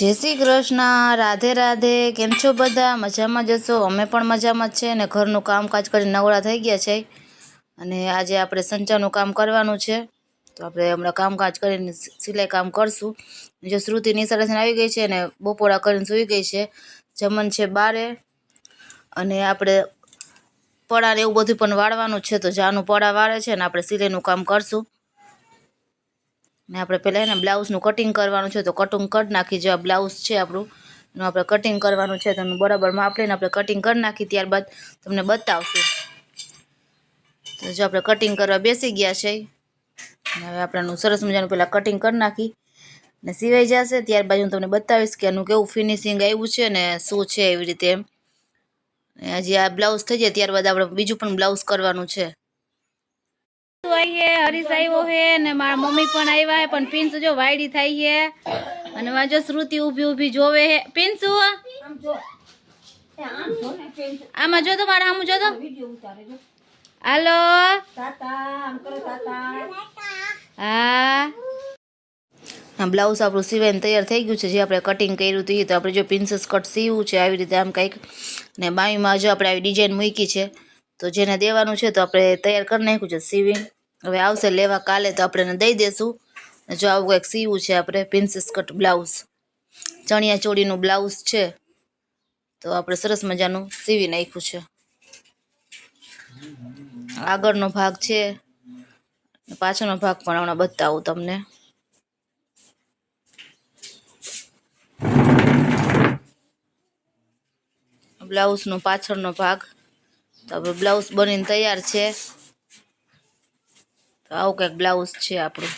જય શ્રી કૃષ્ણ, રાધે રાધે, કેમ છો બધા? મજામાં જશો અમે પણ મજામાં જ છે અને ઘરનું કામકાજ કરીને નવરા થઈ ગયા છે. અને આજે આપણે સંચાનું કામ કરવાનું છે. તો આપણે હમણાં કામકાજ કરીને સિલાઈ કામ કરશું. જો શ્રુતિ નિશાળેથી આવી ગઈ છે અને બપોરા કરીને સૂઈ ગઈ છે. જમન છે બારે. અને આપણે પડાને એવું બધું પણ વાળવાનું છે તો જાનું પડા વાળે છે ને આપણે સિલાઈનું કામ કરશું. ને આપણે પહેલાં એને બ્લાઉઝનું કટિંગ કરવાનું છે, તો કટિંગ કરી નાખી, જે આ બ્લાઉઝ છે આપણું, એનું આપણે કટિંગ કરવાનું છે તો એનું બરાબર માપ લઈને આપણે કટિંગ કરી નાખી, ત્યારબાદ તમને બતાવશું. તો જો આપણે કટિંગ કરવા બેસી ગયા છે હવે આપણેનું સરસ મજાનું પહેલાં કટિંગ કરી નાખી, ને સિવાઈ જશે, ત્યારબાદ હું તમને બતાવીશ કે આનું કેવું ફિનિશિંગ આવ્યું છે, ને શું છે એવી રીતે હજી આ બ્લાઉઝ થઈ જાય, ત્યારબાદ આપણે બીજું પણ બ્લાઉઝ કરવાનું છે. હરીશ આવ્યો ને છે વાંચો શ્રુતિ ઊભી ઊભી જોવે પિન્સુ આમાં જો તો મારા આમ જો હા. બ્લાઉઝ આપણું સિવાઈને તૈયાર થઈ ગયું છે, જે આપણે કટિંગ કર્યું હતું તો આપણે જો પિન્સ કટ સીવું છે, આવી રીતે આમ કંઈક. ને બાયુમાં જો આપણે આવી ડિઝાઇન મૂકી છે. તો જેને દેવાનું છે તો આપણે તૈયાર કરી નાખ્યું છે સીવીને હવે આવશે લેવા કાલે તો આપણે દઈ દેશું. જો આવું કંઈક સીવું છે આપણે, પ્રિન્સેસ કટ બ્લાઉઝ. ચણિયા ચોળીનું બ્લાઉઝ છે. તો આપણે સરસ મજાનું સીવી નાખ્યું છે. આગળનો ભાગ છે. પાછળનો ભાગ પણ હમણાં બતાવું તમને. બ્લાઉઝનો પાછળનો ભાગ. તો હવે બ્લાઉઝ બનીને તૈયાર છે. તો આવું કંઈક બ્લાઉઝ છે આપણું.